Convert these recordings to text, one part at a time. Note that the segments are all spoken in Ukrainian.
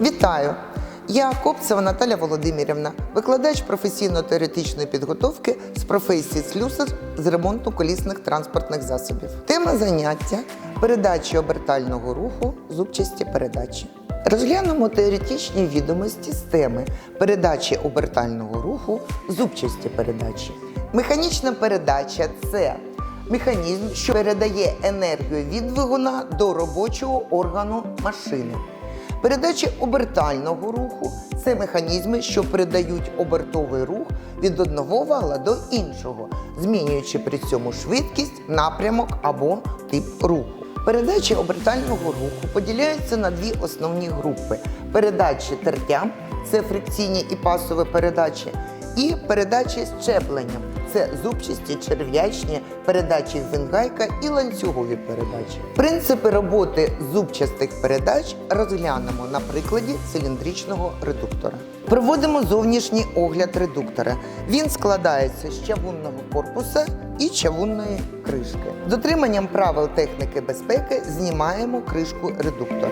Вітаю! Я Копцева Наталя Володимирівна, викладач професійно-теоретичної підготовки з професії слюсар з ремонту колісних транспортних засобів. Тема заняття передачі обертального руху зубчасті передачі. Розглянемо теоретичні відомості з теми передачі обертального руху зубчасті передачі. Механічна передача це механізм, що передає енергію від двигуна до робочого органу машини. Передача обертального руху це механізми, що передають обертовий рух від одного вала до іншого, змінюючи при цьому швидкість, напрямок або тип руху. Передачі обертального руху поділяються на дві основні групи: передачі тертя це фрикційні і пасові передачі, і передачі щепленням це зубчасті, черв'ячні, передачі гвингайка і ланцюгові передачі. Принципи роботи зубчастих передач розглянемо на прикладі циліндричного редуктора. Проводимо зовнішній огляд редуктора. Він складається з чавунного корпуса і чавунної кришки. З дотриманням правил техніки безпеки знімаємо кришку редуктора.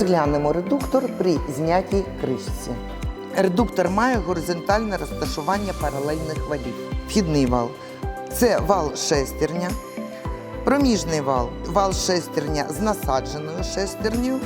Розглянемо редуктор при знятій кришці. Редуктор має горизонтальне розташування паралельних валів. Вхідний вал це вал шестерня, проміжний вал вал шестерня з насадженою шестернею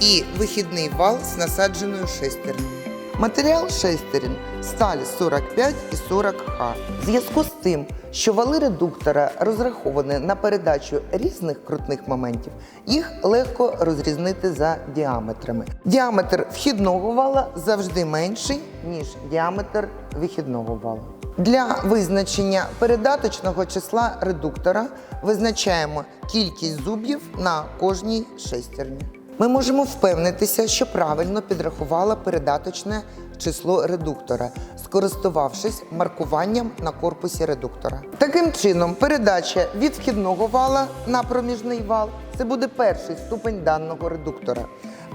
і вихідний вал з насадженою шестернею. Матеріал шестерень сталь 45 і 40Х. В зв'язку з тим, що вали редуктора розраховані на передачу різних крутних моментів, їх легко розрізнити за діаметрами. Діаметр вхідного вала завжди менший, ніж діаметр вихідного вала. Для визначення передаточного числа редуктора визначаємо кількість зуб'їв на кожній шестерні. Ми можемо впевнитися, що правильно підрахувала передаточне число редуктора, скористувавшись маркуванням на корпусі редуктора. Таким чином, передача від вхідного вала на проміжний вал це буде перший ступень даного редуктора.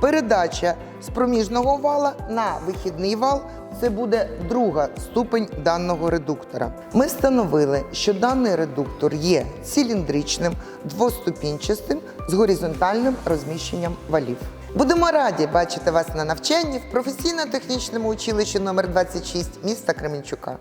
Передача з проміжного вала на вихідний вал це буде друга ступень даного редуктора. Ми встановили, що даний редуктор є циліндричним, двоступінчастим з горизонтальним розміщенням валів. Будемо раді бачити вас на навчанні в професійно-технічному училищі номер 26 міста Кременчука.